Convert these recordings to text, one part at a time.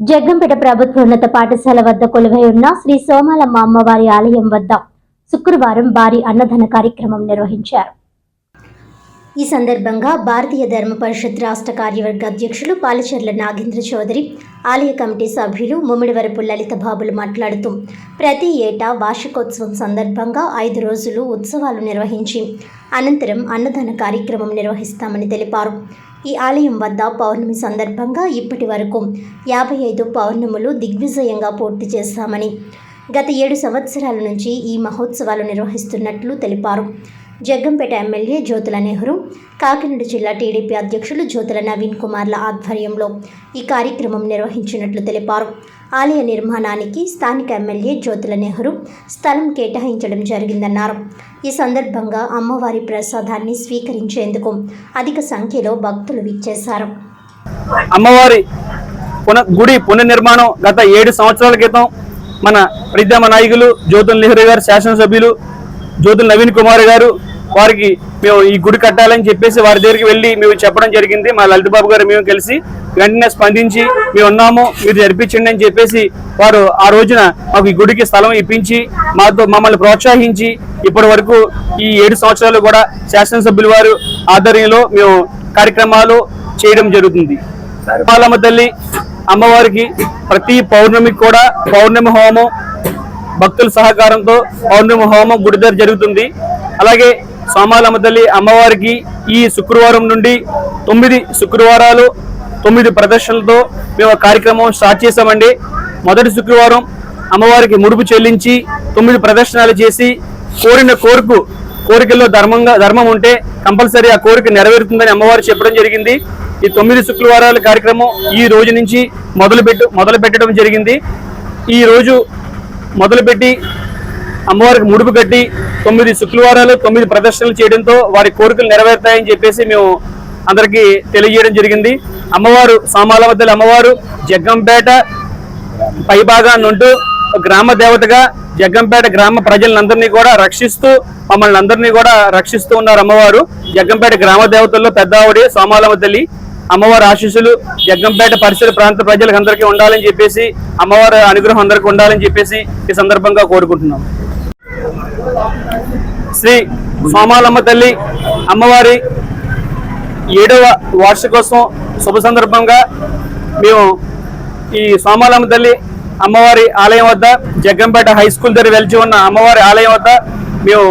జగ్గంపేట ప్రభుత్వోన్నత పాఠశాల వద్ద కొలువై ఉన్న శ్రీ సోమాలమ్మ అమ్మవారి ఆలయం వద్ద శుక్రవారం భారీ అన్నదాన కార్యక్రమం నిర్వహించారు. ఈ సందర్భంగా భారతీయ ధర్మ పరిషత్ రాష్ట్ర కార్యవర్గ అధ్యక్షులు పాలచర్ల నాగేంద్ర చౌదరి ఆలయ కమిటీ సభ్యులు ముమ్మిడివరపు లలిత బాబులు మాట్లాడుతూ ప్రతి ఏటా వార్షికోత్సవం సందర్భంగా ఐదు రోజులు ఉత్సవాలు నిర్వహించి అనంతరం అన్నదాన కార్యక్రమం నిర్వహిస్తామని తెలిపారు. ఈ ఆలయం వద్ద పౌర్ణమి సందర్భంగా ఇప్పటి వరకు యాభై ఐదు పౌర్ణములు దిగ్విజయంగా పూర్తి చేశామని గత ఏడు సంవత్సరాల నుంచి ఈ మహోత్సవాలు నిర్వహిస్తున్నట్లు తెలిపారు. జగ్గంపేట ఎమ్మెల్యే జ్యోతుల నెహ్రూ కాకినాడ జిల్లా టీడీపీ అధ్యక్షులు జ్యోతుల నవీన్ కుమార్ల ఆధ్వర్యంలో ఈ కార్యక్రమం నిర్వహించినట్లు తెలిపారు. ఆలయ నిర్మాణానికి స్థానిక ఎమ్మెల్యే జ్యోతుల నెహ్రూ స్థలం కేటాయించడం జరిగిందన్నారు. ఈ సందర్భంగా అమ్మవారి ప్రసాదాన్ని స్వీకరించేందుకు అధిక సంఖ్యలో భక్తులు విచ్చేశారు. అమ్మవారి పున గుడి పునర్నిర్మాణం గత ఏడు సంవత్సరాల క్రితం మన ప్రీతమ నాయకులు జ్యోతుల నెహ్రూ గారు శాసనసభ్యులు జ్యోతుల నవీన్ కుమార్ గారు వారికి మేము ఈ గుడి కట్టాలని చెప్పేసి వారి దగ్గరికి వెళ్ళి మేము చెప్పడం జరిగింది. మా లలిత బాబు గారు మేము కలిసి వెంటనే స్పందించి మేము ఉన్నాము మీరు జరిపించండి అని చెప్పేసి వారు ఆ రోజున మాకు ఈ గుడికి స్థలం ఇప్పించి మాతో మమ్మల్ని ప్రోత్సహించి ఇప్పటి వరకు ఈ ఏడు సంవత్సరాలు కూడా శాసనసభ్యుల వారు ఆధ్వర్యంలో మేము కార్యక్రమాలు చేయడం జరుగుతుంది. పాలమ్మ తల్లి అమ్మవారికి ప్రతి పౌర్ణమికి కూడా పౌర్ణమి హోమం భక్తుల సహకారంతో పౌర్ణమి హోమం గుడి దగ్గర జరుగుతుంది. అలాగే సామాలమ్మ తల్లి అమ్మవారికి ఈ శుక్రవారం నుండి తొమ్మిది శుక్రవారాలు తొమ్మిది ప్రదర్శనలతో మేము కార్యక్రమం స్టార్ట్ చేసామండి మొదటి శుక్రవారం అమ్మవారికి ముడుపు చెల్లించి తొమ్మిది ప్రదర్శనలు చేసి కోరిన కోరిక కోరికల్లో ధర్మంగా ధర్మం ఉంటే కంపల్సరీ ఆ కోరిక నెరవేరుతుందని అమ్మవారు చెప్పడం జరిగింది. ఈ తొమ్మిది శుక్రవారాల కార్యక్రమం ఈ రోజు నుంచి మొదలు పెట్టు మొదలు పెట్టడం జరిగింది. ఈ రోజు మొదలుపెట్టి అమ్మవారికి ముడుపు కట్టి తొమ్మిది శుక్రవారాలు తొమ్మిది ప్రదర్శనలు చేయడంతో వారి కోరికలు నెరవేరుతాయని చెప్పేసి మేము అందరికీ తెలియజేయడం జరిగింది. అమ్మవారు సోమాలవద్దల అమ్మవారు జగ్గంపేట పైభాగాన్ని ఉంటూ గ్రామ దేవతగా జగ్గంపేట గ్రామ ప్రజలందరినీ కూడా రక్షిస్తూ మమ్మల్ని అందరినీ కూడా రక్షిస్తూ ఉన్నారు అమ్మవారు. జగ్గంపేట గ్రామ దేవతల్లో పెద్ద ఆవిడే సోమాలమ్మ తల్లి అమ్మవారి ఆశీస్సులు జగ్గంపేట పరిసర ప్రాంత ప్రజలకు అందరికీ ఉండాలని చెప్పేసి అమ్మవారి అనుగ్రహం అందరికీ ఉండాలని చెప్పేసి ఈ సందర్భంగా కోరుకుంటున్నాం. శ్రీ సోమాలమ్మ తల్లి అమ్మవారి ఏడవ వార్షికోత్సవం శుభ సందర్భంగా మేము ఈ సోమాలమ్మ తల్లి అమ్మవారి ఆలయం వద్ద జగ్గంపేట హై స్కూల్ దగ్గర వెలిచి ఉన్న అమ్మవారి ఆలయం వద్ద మేము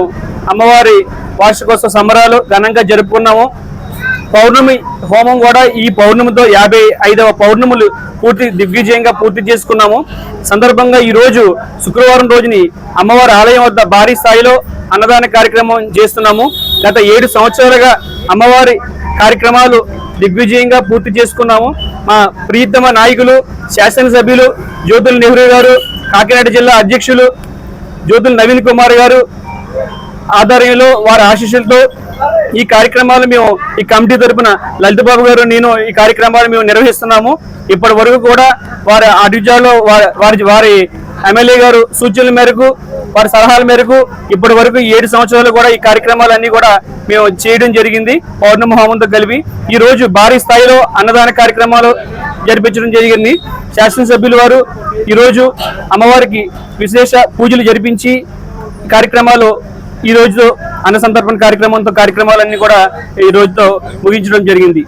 అమ్మవారి వార్షికోత్సవ సంబరాలు ఘనంగా జరుపుకున్నాము. పౌర్ణమి హోమం కూడా ఈ పౌర్ణమితో యాభై ఐదవ పౌర్ణములు పూర్తి దిగ్విజయంగా పూర్తి చేసుకున్నాము. సందర్భంగా ఈరోజు శుక్రవారం రోజుని అమ్మవారి ఆలయం వద్ద భారీ స్థాయిలో అన్నదాన కార్యక్రమం చేస్తున్నాము. గత ఏడు సంవత్సరాలుగా అమ్మవారి కార్యక్రమాలు దిగ్విజయంగా పూర్తి చేసుకున్నాము. మా ప్రియతమ నాయకులు శాసనసభ్యులు జ్యోతుల నెహ్రూ గారు కాకినాడ జిల్లా అధ్యక్షులు జ్యోతుల నవీన్ కుమార్ గారు ఆధ్వర్యంలో వారి ఆశీస్సులతో ఈ కార్యక్రమాలు మేము ఈ కమిటీ తరపున లలిత బాబు గారు నేను ఈ కార్యక్రమాలు మేము నిర్వహిస్తున్నాము. ఇప్పటి వరకు కూడా వారి అడిజాలో వారి వారి వారి ఎమ్మెల్యే గారు సూచనల మేరకు వారి సలహాల మేరకు ఇప్పటి వరకు ఏడు సంవత్సరాలు కూడా ఈ కార్యక్రమాలన్నీ కూడా మేము చేయడం జరిగింది. పౌర్ణమి హోమంతో కలిపి ఈ రోజు భారీ స్థాయిలో అన్నదాన కార్యక్రమాలు జరిపించడం జరిగింది. శాసనసభ్యులు వారు ఈరోజు అమ్మవారికి విశేష పూజలు జరిపించి కార్యక్రమాలు ఈ రోజు అన్న సంతర్పణ కార్యక్రమంతో కార్యక్రమాలన్నీ కూడా ఈ రోజుతో ముగించడం జరిగింది.